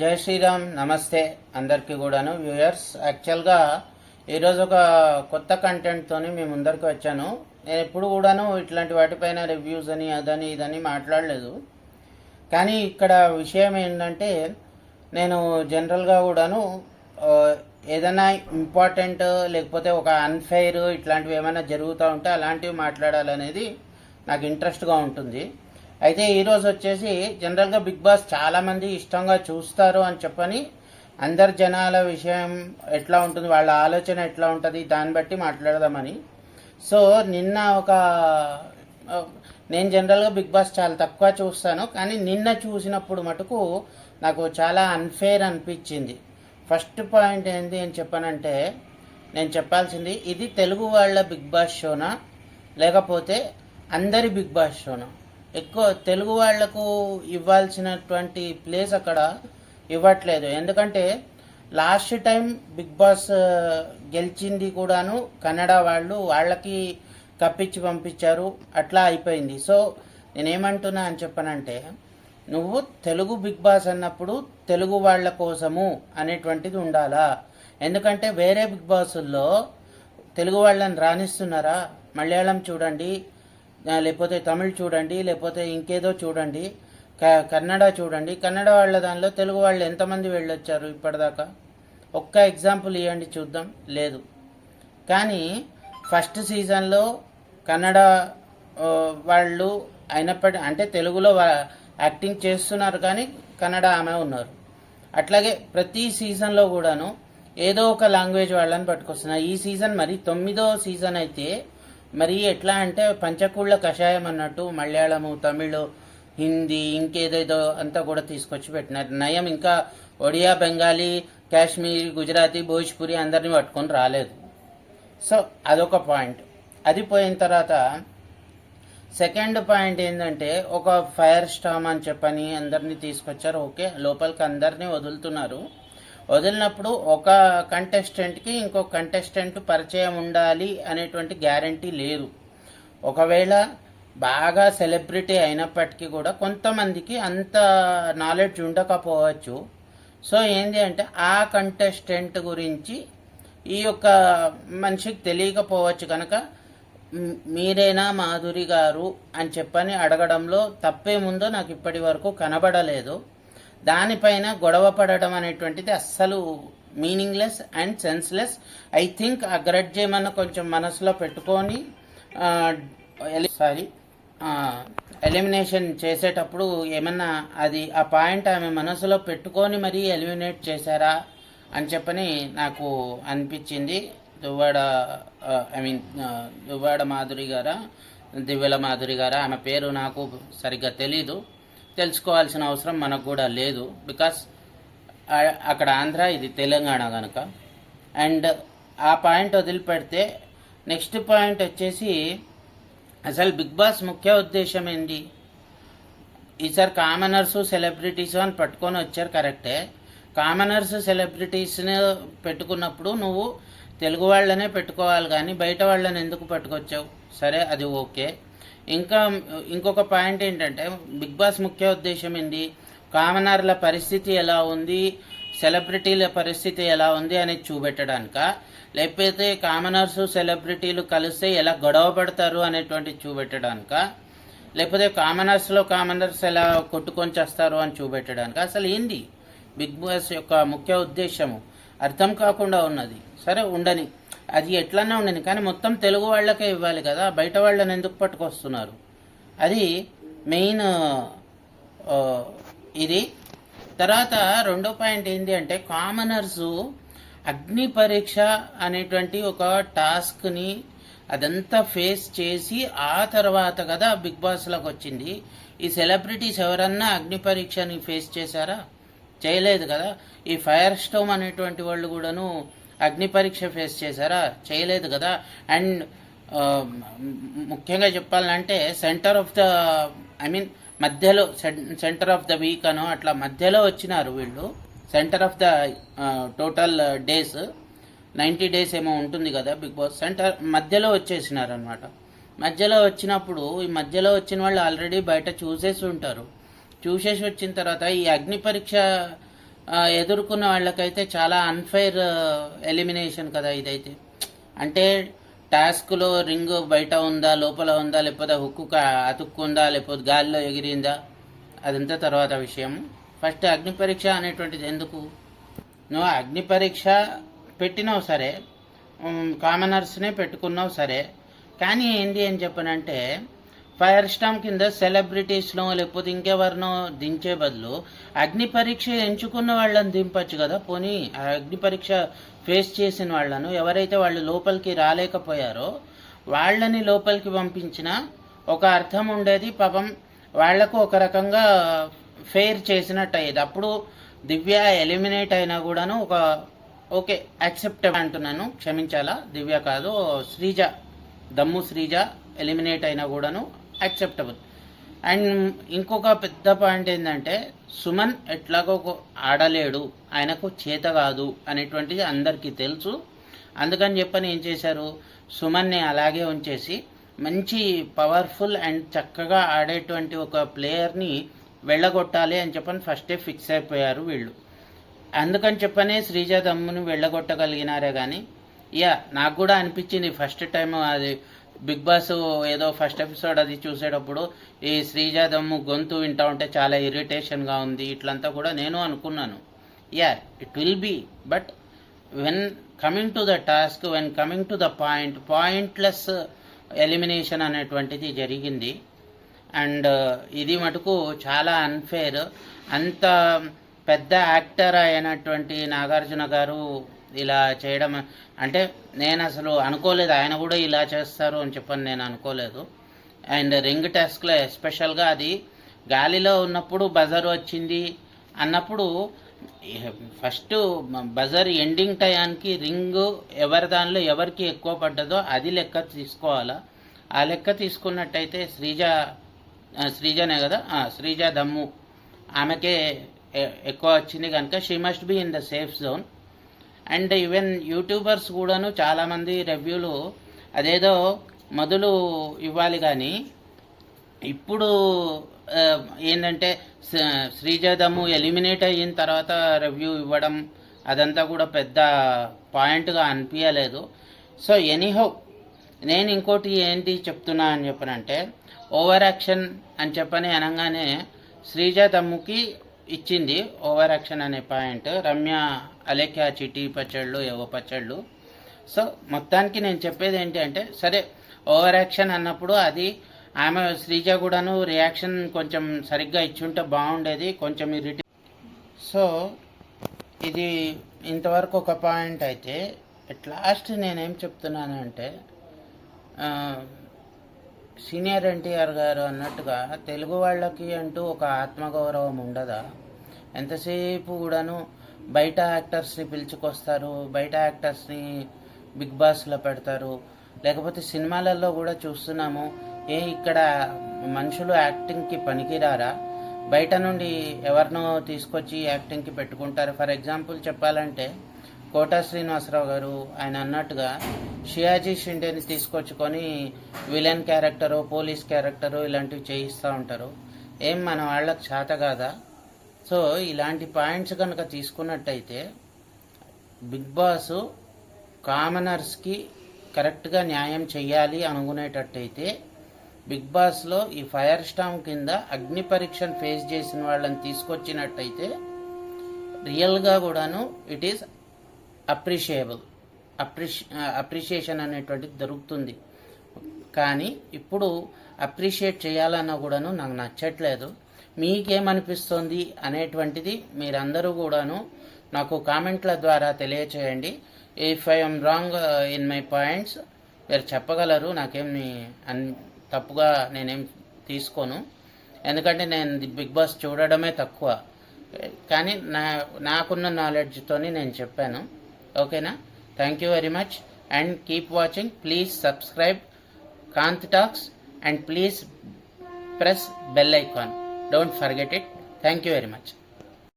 జై శ్రీరామ్ నమస్తే అందరికీ కూడాను వ్యూయర్స్ యాక్చువల్గా ఈరోజు ఒక కొత్త కంటెంట్తో మీ ముందరికి వచ్చాను. నేను ఎప్పుడు కూడాను ఇట్లాంటి వాటిపైన రివ్యూస్ అని అదని ఇదని మాట్లాడలేదు. కానీ ఇక్కడ విషయం ఏంటంటే నేను జనరల్గా కూడాను ఏదైనా ఇంపార్టెంట్ లేకపోతే ఒక అన్ఫెయిర్ ఇట్లాంటివి ఏమైనా జరుగుతూ ఉంటే అలాంటివి మాట్లాడాలనేది నాకు ఇంట్రెస్ట్గా ఉంటుంది. అయితే ఈరోజు వచ్చేసి జనరల్గా బిగ్ బాస్ చాలామంది ఇష్టంగా చూస్తారు అని చెప్పని అందరు జనాల విషయం ఎట్లా ఉంటుంది వాళ్ళ ఆలోచన ఎట్లా ఉంటుంది దాన్ని బట్టి మాట్లాడదామని. సో నిన్న ఒక నేను జనరల్గా బిగ్ బాస్ చాలా తక్కువ చూస్తాను కానీ నిన్న చూసినప్పుడు మటుకు నాకు చాలా అన్ఫేర్ అనిపించింది. ఫస్ట్ పాయింట్ ఏంటి అని చెప్పానంటే నేను చెప్పాల్సింది ఇది తెలుగు వాళ్ళ బిగ్ బాస్ షోనా లేకపోతే అందరి బిగ్ బాస్ షోనా? ఎక్కువ తెలుగు వాళ్ళకు ఇవ్వాల్సినటువంటి ప్లేస్ అక్కడ ఇవ్వట్లేదు. ఎందుకంటే లాస్ట్ టైం బిగ్ బాస్ గెలిచింది కూడాను కన్నడ వాళ్ళు వాళ్ళకి కప్పించి పంపించారు. అట్లా అయిపోయింది. సో నేనేమంటున్నా అని చెప్పనంటే నువ్వు తెలుగు బిగ్ బాస్ అన్నప్పుడు తెలుగు వాళ్ళ కోసము అనేటువంటిది ఉండాలా? ఎందుకంటే వేరే బిగ్ బాసుల్లో తెలుగు వాళ్ళని రాణిస్తున్నారా? మలయాళం చూడండి లేకపోతే తమిళ్ చూడండి లేకపోతే ఇంకేదో చూడండి క- కన్నడ చూడండి. కన్నడ వాళ్ళ దానిలో తెలుగు వాళ్ళు ఎంతమంది వెళ్ళొచ్చారు ఇప్పటిదాకా? ఒక్క ఎగ్జాంపుల్ ఇవ్వండి చూద్దాం. లేదు. కానీ ఫస్ట్ సీజన్లో కన్నడ వాళ్ళు అయినప్పటి అంటే తెలుగులో యాక్టింగ్ చేస్తున్నారు కానీ కన్నడ ఆమె ఉన్నారు. అట్లాగే ప్రతి సీజన్లో కూడాను ఏదో ఒక లాంగ్వేజ్ వాళ్ళని పట్టుకొస్తున్నారు. ఈ సీజన్ మరి తొమ్మిదో సీజన్ అయితే మరి ఎట్లా అంటే పంచకూళ్ళ కషాయం అన్నట్టు మలయాళము తమిళ్ హిందీ ఇంకేదేదో అంతా కూడా తీసుకొచ్చి పెట్టినారు. నయం ఇంకా ఒడియా బెంగాలీ కాశ్మీరీ గుజరాతీ భోజ్పురి అందరిని పట్టుకొని రాలేదు. సో అదొక పాయింట్. అది పోయిన తర్వాత సెకండ్ పాయింట్ ఏంటంటే ఒక ఫైర్ స్టామ్ అని చెప్పని అందరినీ తీసుకొచ్చారు. ఓకే లోపలికి అందరినీ వదులుతున్నారు. వదిలినప్పుడు ఒక కంటెస్టెంట్కి ఇంకో కంటెస్టెంట్ పరిచయం ఉండాలి అనేటువంటి గ్యారంటీ లేదు. ఒకవేళ బాగా సెలబ్రిటీ అయినప్పటికీ కూడా కొంతమందికి అంత నాలెడ్జ్ ఉండకపోవచ్చు. సో ఏంటి అంటే ఆ కంటెస్టెంట్ గురించి ఈ యొక్క మనిషికి తెలియకపోవచ్చు కనుక మీరేనా మాధురి గారు అని చెప్పని అడగడంలో తప్పేముందో నాకు ఇప్పటి వరకు కనబడలేదు. దానిపైన గొడవ పడడం అనేటువంటిది అస్సలు meaningless and senseless I think ఆ గ్రడ్జ్ ఏమన్నా కొంచెం మనసులో పెట్టుకొని సారీ ఎలిమినేషన్ చేసేటప్పుడు ఏమన్నా అది ఆ పాయింట్ ఆమె మనసులో పెట్టుకొని మరీ ఎలిమినేట్ చేశారా అని చెప్పని నాకు అనిపించింది. దువ్వాడ ఐ మీన్ దువ్వాడ మాధురి గారా దివ్యల మాధురి గారా ఆమె పేరు నాకు సరిగ్గా తెలీదు. తెలుసుకోవాల్సిన అవసరం మనకు కూడా లేదు. బికాస్ అక్కడ ఆంధ్ర ఇది తెలంగాణ కనుక అండ్ ఆ పాయింట్ వదిలిపెడితే నెక్స్ట్ పాయింట్ వచ్చేసి అసలు బిగ్ బాస్ ముఖ్య ఉద్దేశం ఏంటి? ఈసారి కామనర్సు సెలబ్రిటీస్ అని పట్టుకొని వచ్చారు కరెక్టే కామనర్స్ సెలబ్రిటీస్ని పెట్టుకున్నప్పుడు నువ్వు తెలుగు వాళ్ళనే పెట్టుకోవాలి కానీ బయట వాళ్ళని ఎందుకు పట్టుకొచ్చావు? సరే అది ఓకే. ఇంకా ఇంకొక పాయింట్ ఏంటంటే బిగ్ బాస్ ముఖ్య ఉద్దేశం ఏంటి కామనర్ల పరిస్థితి ఎలా ఉంది? సెలబ్రిటీల పరిస్థితి ఎలా ఉంది అనేది చూపెట్టడానిక? లేకపోతే కామనర్స్ సెలబ్రిటీలు కలిస్తే ఎలా గొడవ పడతారు అనేటువంటి చూపెట్టడానిక? లేకపోతే కామనర్స్లో కామనర్స్ ఎలా కొట్టుకొని చేస్తారు అని చూపెట్టడానికి? అసలు ఏంది? బిగ్ బాస్ యొక్క ముఖ్య ఉద్దేశము? అర్థం కాకుండా ఉన్నది. సరే ఉండని. అది ఎట్లన్నా ఉండని కానీ మొత్తం తెలుగు వాళ్ళకే ఇవ్వాలి కదా. బయట వాళ్ళని ఎందుకు పట్టుకొస్తున్నారు? అది మెయిన్ ఇది. తర్వాత రెండో పాయింట్ ఏంటి అంటే కామనర్సు అగ్ని పరీక్ష అనేటువంటి ఒక టాస్క్ని అదంతా ఫేస్ చేసి ఆ తర్వాత కదా బిగ్ బాస్లోకి వచ్చింది. ఈ సెలబ్రిటీస్ ఎవరన్నా అగ్ని పరీక్షని ఫేస్ చేశారా? చేయలేదు కదా. ఈ ఫైర్ స్టోమ్ అనేటువంటి వాళ్ళు కూడాను అగ్ని పరీక్ష ఫేస్ చేశారా? చేయలేదు కదా. అండ్ ముఖ్యంగా చెప్పాలంటే centre of the I mean మధ్యలో సెంటర్ ఆఫ్ ద వీక్ అను అట్లా మధ్యలో వచ్చినారు వీళ్ళు. Centre of the total days ninety days ఏమో ఉంటుంది కదా బిగ్ బాస్. సెంటర్ మధ్యలో వచ్చేసినారు అనమాట మధ్యలో వచ్చినప్పుడు ఈ మధ్యలో వచ్చిన వాళ్ళు ఆల్రెడీ బయట చూసేసి ఉంటారు. చూసేసి వచ్చిన తర్వాత ఈ అగ్ని పరీక్ష ఎదుర్కొన్న వాళ్ళకైతే చాలా అన్ఫైర్ ఎలిమినేషన్ కదా ఇదైతే. అంటే టాస్క్లో రింగ్ బయట ఉందా లోపల ఉందా లేకపోతే హుక్కు కా- అతుక్కుందా లేకపోతే గాలిలో ఎగిరిందా అదంతా తర్వాత విషయం. ఫస్ట్ అగ్ని పరీక్ష అనేటువంటిది ఎందుకు? నువ్వు అగ్ని పరీక్ష పెట్టినావు సరే. కామనర్స్నే పెట్టుకున్నావు సరే. కానీ ఏంటి అని చెప్పనంటే ఫైర్ స్టామ్ కింద సెలబ్రిటీస్నో లేకపోతే ఇంకెవరినో దించే బదులు అగ్ని పరీక్ష ఎంచుకున్న వాళ్ళని దింపచ్చు కదా. పోనీ ఆ అగ్ని పరీక్ష ఫేస్ చేసిన వాళ్ళను ఎవరైతే వాళ్ళు లోపలికి రాలేకపోయారో వాళ్ళని లోపలికి పంపించిన ఒక అర్థం ఉండేది పాపం వాళ్ళకు ఒక రకంగా ఫెయిర్ చేసినట్టు అయ్యేది అప్పుడు దివ్య ఎలిమినేట్ అయినా కూడాను ఒక ఓకే యాక్సెప్ట్ అంటున్నాను క్షమించాలా? దివ్య కాదు శ్రీజ దమ్ము శ్రీజ ఎలిమినేట్ అయినా కూడాను యాక్సెప్టబుల్ అండ్ ఇంకొక పెద్ద పాయింట్ ఏంటంటే సుమన్ ఎట్లాగో ఒక ఆడలేడు ఆయనకు చేత కాదు అనేటువంటిది అందరికీ తెలుసు. అందుకని చెప్పని ఏం చేశారు? సుమన్ని అలాగే ఉంచేసి మంచి పవర్ఫుల్ అండ్ చక్కగా ఆడేటువంటి ఒక ప్లేయర్ని వెళ్ళగొట్టాలి అని చెప్పని ఫస్టే ఫిక్స్ అయిపోయారు వీళ్ళు. అందుకని చెప్పనే శ్రీజ దమ్ముని వెళ్ళగొట్టగలిగినారే కానీ యా నాకు కూడా అనిపించింది ఫస్ట్ టైం అది బిగ్ బాస్ ఏదో ఫస్ట్ ఎపిసోడ్ అది చూసేటప్పుడు ఈ శ్రీజాదమ్ము గొంతు వింటా ఉంటే చాలా ఇరిటేషన్గా ఉంది ఇట్లంతా కూడా నేను అనుకున్నాను. Yeah it will be but when coming to the task when coming to the point pointless elimination అనేటువంటిది జరిగింది. అండ్ uh, ఇది మటుకు చాలా అన్ఫేర్ అంత పెద్ద యాక్టర్ అయినటువంటి నాగార్జున గారు ఇలా చేయడం అంటే నేను అసలు అనుకోలేదు. ఆయన కూడా ఇలా చేస్తారు అని చెప్పని నేను అనుకోలేదు. అండ్ రింగ్ టెస్క్లో ఎస్పెషల్గా అది గాలిలో ఉన్నప్పుడు బజర్ వచ్చింది అన్నప్పుడు ఫస్ట్ బజర్ ఎండింగ్ టయానికి రింగ్ ఎవరి దానిలో ఎవరికి ఎక్కువ పడ్డదో అది లెక్క తీసుకోవాలా. ఆ లెక్క తీసుకున్నట్టయితే శ్రీజ శ్రీజనే కదా? శ్రీజ దమ్ము. ఆమెకే ఎక్కువ వచ్చింది కనుక she must be in the safe zone and even YouTubers కూడాను చాలామంది రివ్యూలు అదేదో మొదలు ఇవ్వాలి కానీ ఇప్పుడు ఏంటంటే స- శ్రీజాదము ఎలిమినేట్ అయిన తర్వాత రివ్యూ ఇవ్వడం అదంతా కూడా పెద్ద పాయింట్గా అనిపించలేదు సో ఎనీహౌ నేను ఇంకోటి ఏంటి చెప్తున్నా అని చెప్పనంటే ఓవర్ యాక్షన్ అని చెప్పని అనగానే శ్రీజ దమ్ముకి ఇచ్చింది ఓవర్ యాక్షన్ అనే పాయింట్ రమ్య అలేఖ్య చిటి పచ్చళ్ళు ఏవో పచ్చళ్ళు. సో మొత్తానికి నేను చెప్పేది ఏంటి అంటే సరే ఓవర్ యాక్షన్ అన్నప్పుడు అది ఆమె శ్రీజ కూడాను రియాక్షన్ కొంచెం సరిగ్గా ఇచ్చుంటే బాగుండేది కొంచెం ఇరిటే సో ఇది ఇంతవరకు ఒక పాయింట్ అయితే అట్ లాస్ట్ నేనేం చెప్తున్నాను అంటే సీనియర్ ఎన్టీఆర్ గారు అన్నట్టుగా తెలుగు వాళ్ళకి అంటూ ఒక ఆత్మగౌరవం ఉండదా? ఎంతసేపు కూడాను బయట యాక్టర్స్ని పిలుచుకొస్తారు బయట యాక్టర్స్ని బిగ్ బాస్లో పెడతారు. లేకపోతే సినిమాలలో కూడా చూస్తున్నాము ఏ ఇక్కడ మనుషులు యాక్టింగ్కి పనికిరారా? బయట నుండి ఎవరినో తీసుకొచ్చి యాక్టింగ్కి పెట్టుకుంటారు. ఫర్ ఎగ్జాంపుల్ చెప్పాలంటే కోటా శ్రీనివాసరావు గారు ఆయన అన్నట్టుగా షియాజీ షిండేని తీసుకొచ్చుకొని విలన్ క్యారెక్టరు పోలీస్ క్యారెక్టరు ఇలాంటివి చేయిస్తూ ఉంటారు. ఏం మన వాళ్ళకి చేత కాదా? సో ఇలాంటి పాయింట్స్ కనుక తీసుకున్నట్టయితే బిగ్ బాస్ కామనర్స్కి కరెక్ట్గా న్యాయం చేయాలి అనుకునేటట్టయితే బిగ్ బాస్లో ఈ ఫైర్ స్టామ్ కింద అగ్ని పరీక్షను ఫేస్ చేసిన వాళ్ళని తీసుకొచ్చినట్టయితే రియల్గా కూడాను ఇట్ ఈస్ అప్రిషియబుల్. అప్రిషి అప్రిషియేషన్ అనేటువంటిది దొరుకుతుంది. కానీ ఇప్పుడు అప్రిషియేట్ చేయాలన్నా కూడాను నాకు నచ్చట్లేదు. మీకేమనిపిస్తుంది అనేటువంటిది మీరందరూ కూడాను నాకు కామెంట్ల ద్వారా తెలియచేయండి. If I'm wrong in my points మీరు చెప్పగలరు. నాకేం అన్ తప్పుగా నేనేం తీసుకోను. ఎందుకంటే నేను ది బిగ్ బాస్ చూడడమే తక్కువ. కానీ నా నాకున్న నాలెడ్జ్తోని నేను చెప్పాను. ఓకేనా? Thank you very much and keep watching please subscribe Kanth talks and please press bell icon don't forget it thank you very much